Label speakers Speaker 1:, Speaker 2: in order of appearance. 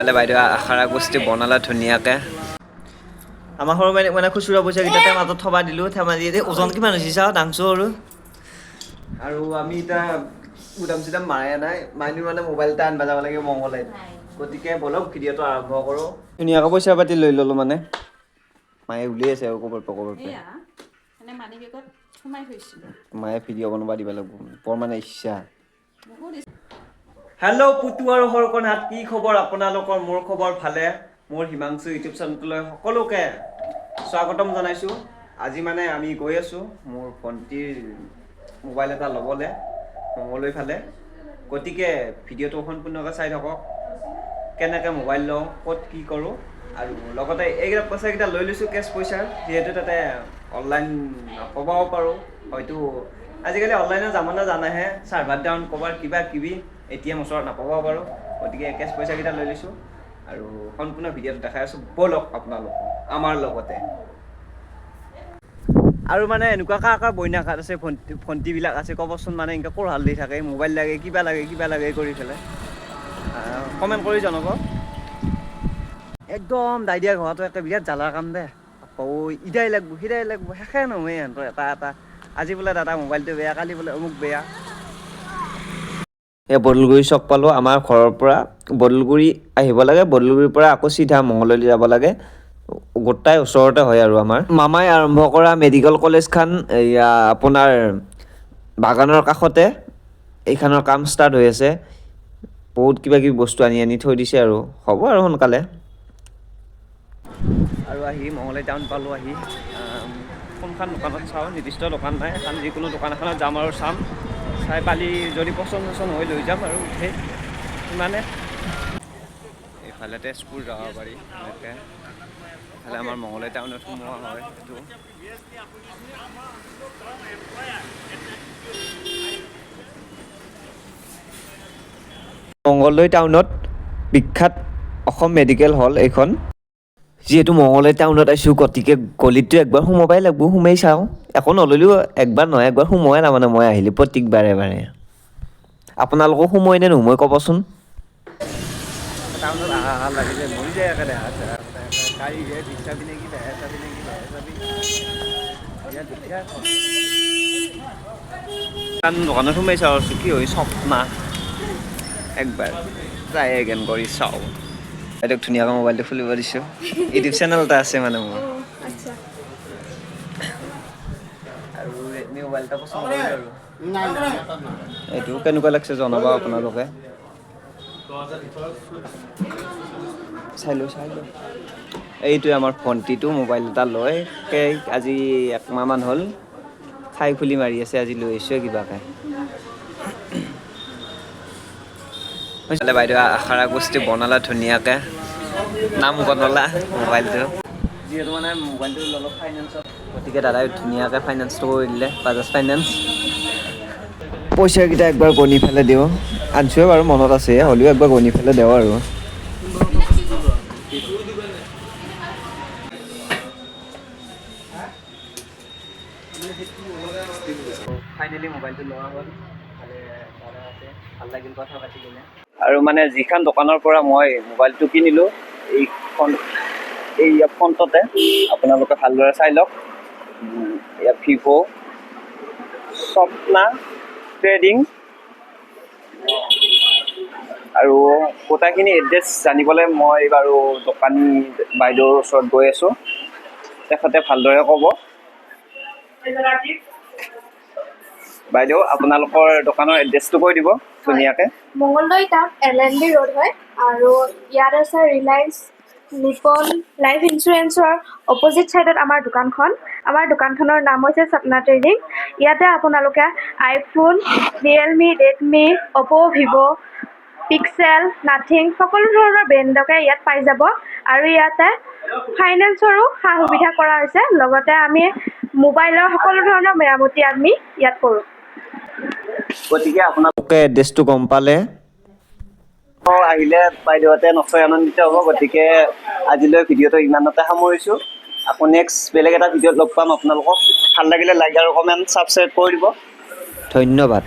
Speaker 1: তাহলে বাইদেউ আশাৰা গোষ্ঠী বনালে ধুনীয়াকৈ। আমাৰ সৰু মানে মানে খুচুৰা পইচাকেইটাতে মাজত থবা দিলোঁ দি ওজন কিমান হৈছে চাওঁ ডাংছো আৰু আৰু আমি এতিয়া গুদাম চুদাম মাৰাই নাই। মাইনি মানে মোবাইল এটা আনবা যাব লাগে মংগলে গতিকে বলক ভিডিঅ'টো আৰম্ভ কৰোঁ। ধুনীয়াকৈ পইচা পাতি লৈ ল'লোঁ মানে। মায়ে উলিয়াইছে আৰু ক'ৰবাৰ পৰা ক'ৰবাৰ পৰা মায়ে ভিডিঅ' বনাব দিব লাগিব। বৰ মানে ইচ্ছা। হেল্ল' পুতু আৰু সৰকনাথ কি খবৰ আপোনালোকৰ? মোৰ খবৰ ভালে। মোৰ হিমাংশু ইউটিউব চেনেলটোলৈ সকলোকে স্বাগতম জনাইছোঁ। আজি মানে আমি গৈ আছোঁ মোৰ ভণ্টিৰ মোবাইল এটা ল'বলৈ মঙলৈ ফালে। গতিকে ভিডিঅ'টো সম্পূৰ্ণকৈ চাই থাকক। কেনেকৈ মোবাইল লওঁ ক'ত কি কৰোঁ আৰু লগতে এইকেইটা পইচাকেইটা লৈ লৈছোঁ কেছ পইচাৰ যিহেতু তাতে অনলাইন নকবাও পাৰোঁ। হয়তো আজিকালি অনলাইনৰ জামানা জানাহে চাৰ্ভাৰ ডাউন ক'ৰবাৰ কিবা কিবি এ টি এম ওচৰত নাপাবও পাৰোঁ গতিকে কেছ পইচাকেইটা লৈ লৈছোঁ। আৰু সম্পূৰ্ণ ভিডিঅ'টো দেখাই আছোঁ, ব'লক আপোনালোক আমাৰ লগতে। আৰু মানে এনেকুৱা কাৰ কাৰ বইনাঘাট আছে ভণ্টি ভণ্টিবিলাক আছে, ক'বচোন মানে এনেকৈ কোৰহাল দি থাকে, মোবাইল লাগে, কিবা লাগে কিবা লাগে কৰি পেলাই। কমেণ্ট কৰি জনাব। একদম দাইদিয়া ঘৰটো একে বিৰাট জ্বালাৰ কাম দে। আকৌ ইদাই লাগব, সিদাই লাগব, শেষে নহয় সিহঁতৰ এটা এটা। আজি বোলে দাদা মোবাইলটো বেয়া, কালি বোলে অমুক বেয়া। বদলগুৰি চক পালোঁ, আমাৰ ঘৰৰ পৰা বদলগুৰি আহিব লাগে, বদলগুৰিৰ পৰা আকৌ চিধা মঙললৈ যাব লাগে। গোটাই ওচৰতে হয় আৰু আমাৰ। মামাই আৰম্ভ কৰা মেডিকেল কলেজখন এয়া আপোনাৰ বাগানৰ কাষতে। এইখনৰ কাম ষ্টাৰ্ট হৈ আছে। বহুত কিবা কিবি বস্তু আনি আনি থৈ দিছে আৰু। হ'ব আৰু সোনকালে। আৰু আহি মঙলদৈ টাউন পালোঁ আহি, কোনখন দোকানত চাওঁ, নিৰ্দিষ্ট দোকান নাই। এখন যিকোনো দোকান এখনত যাম আৰু চাম। চাই পালি যদি পচন্দ চচন্দ হৈ লৈ যাম আৰু উঠেই সিমানে এইফালে তেজপুৰ যাব পাৰি এনেকৈ। এইফালে আমাৰ মঙলদৈ টাউনত সোমোৱা হয় সেইটো। মংগলদৈ টাউনত বিখ্যাত অসম মেডিকেল হল এইখন। যিহেতু মঙলদৈ টাউনত আহিছোঁ গতিকে গলিটো একবাৰ সোমাবই লাগিব সোমাই চাওঁ। একো নল'লেও একবাৰ নহয় একবাৰ সোমোৱাই তাৰমানে মই আহিলোঁ প্ৰত্যেকবাৰে বাৰে আপোনালোকক সোমোৱাই নে নোমোৱাই ক'বচোন দোকানত সোমাই চাওঁ কি হয় স্বপ্না একবাৰ ট্ৰাই এগেন কৰি চাওঁ বাইদেউক ধুনীয়াকৈ মোবাইলটো খুলিব দিছোঁ ইউটিউব চেনেল এটা আছে মানে মোৰ
Speaker 2: আচ্ছা
Speaker 1: আৰু ৰেডমি মোবাইল এটা পচন্দ কৰিলোঁ আৰু এইটো কেনেকুৱা লাগিছে জনাব আপোনালোকে? চাই লওঁ এইটোৱে আমাৰ ভণ্টিটো মোবাইল এটা লৈ সেই আজি একমাহমান হ'ল। খাই খুলি মাৰি আছে, আজি লৈ আহিছোঁ কিবাকে বাইদেউ, আশাৰা গোষ্ঠী বনালা ধুনীয়াকৈ। নাম বনালা মোবাইলটো যিহেতু মানে মোবাইলটো অলপ ফাইনেন্সত গতিকে দাদাই ধুনীয়াকৈ ফাইনেন্সটো কৰি দিলে বাজাজ ফাইনেন্স পইচাকেইটা একবাৰ গণি পেলাই দিওঁ। আনছোৱে বাৰু মনত আছে হ'লেও একবাৰ গণি পেলাই দিওঁ আৰু। ফাইনেলি মোবাইলটো লোৱা হ'ল। ভালো লাগিল কথা পাতি কিনে। আৰু মানে যিখন দোকানৰ পৰা মই মোবাইলটো কিনিলোঁ এইখন এই ফোনটোতে আপোনালোকে ভালদৰে চাই লওক। এয়া ভিভ' স্বপ্না ট্ৰেডিং আৰু গোটাইখিনি এড্ৰেছ জানিবলৈ মই বাৰু দোকানী বাইদেউৰ ওচৰত গৈ আছোঁ। তেখেতে ভালদৰে ক'ব। বাইদেউ আপোনালোকৰ দোকানৰ এড্ৰেছটো কৈ দিব ধুনীয়াকৈ।
Speaker 3: Mangaldai town L N B road হয়। আৰু ইয়াত আছে ৰিলায়েন্স নিপন লাইফ ইঞ্চুৰেঞ্চৰ অপজিট ছাইডত আমাৰ দোকানখন। আমাৰ দোকানখনৰ নাম হৈছে সপনা ট্ৰেডিং ইয়াতে আপোনালোকে iPhone Realme Redmi Oppo' Vivo' Pixel Nothing সকলো ধৰণৰ ব্ৰেণ্ডকে ইয়াত পাই যাব। আৰু ইয়াতে ফাইনেন্সৰো সা সুবিধা কৰা হৈছে। লগতে আমি মোবাইলৰ সকলো ধৰণৰ মেৰামতি আমি ইয়াত কৰোঁ।
Speaker 1: গতিকে আপোনালোকে এড্ৰেছটো গম পালে। আহিলে বাইদেউহঁতে নথৈ আনন্দিত হ'ব, গতিকে আজিলৈ ভিডিঅ'টো ইমানতে সামৰিছোঁ। আকৌ নেক্সট বেলেগ এটা ভিডিঅ'ত লগ পাম আপোনালোকক। ভালো লাগিলে লাইক আৰু কমেণ্ট ছাবস্ক্ৰাইব কৰি দিব। ধন্যবাদ।